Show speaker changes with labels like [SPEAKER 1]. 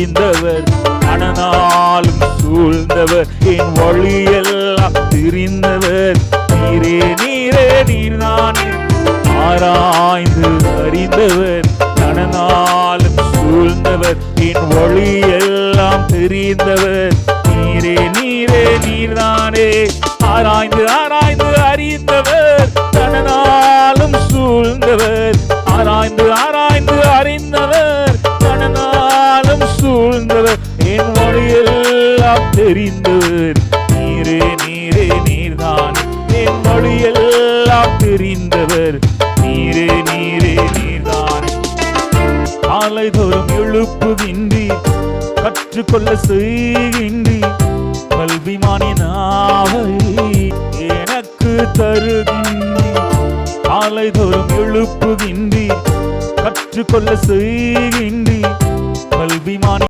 [SPEAKER 1] அறிந்தவர் மனநாளும் சூழ்ந்தவர் என் வழியெல்லாம் தெரிந்தவர். நீரே நீரே நீர்தானே ஆராய்ந்து அறிந்தவர் மனநாளும் சூழ்ந்தவர் என் வழியெல்லாம் தெரிந்தவர். நீரே நீரே நீர்தானே ஆராய்ந்து ஆராய்ந்து அறிந்தவர் தனநாளும் சூழ்ந்தவர். ஆராய்ந்து ஆராய்ந்து தெரிந்தவர். நீரே நீரே நீர்தான். என் வழியெல்லாம் தெரிந்தவர். நீரே நீரே நீர்தான். காலை தோறும் எழுப்புகின்றி கற்றுக்கொள்ள செய்கின்றி கல்விமானினாவை எனக்கு தருகின்றி. காலை தோறும் எழுப்புகின்றி கற்றுக்கொள்ள செய்கின்றி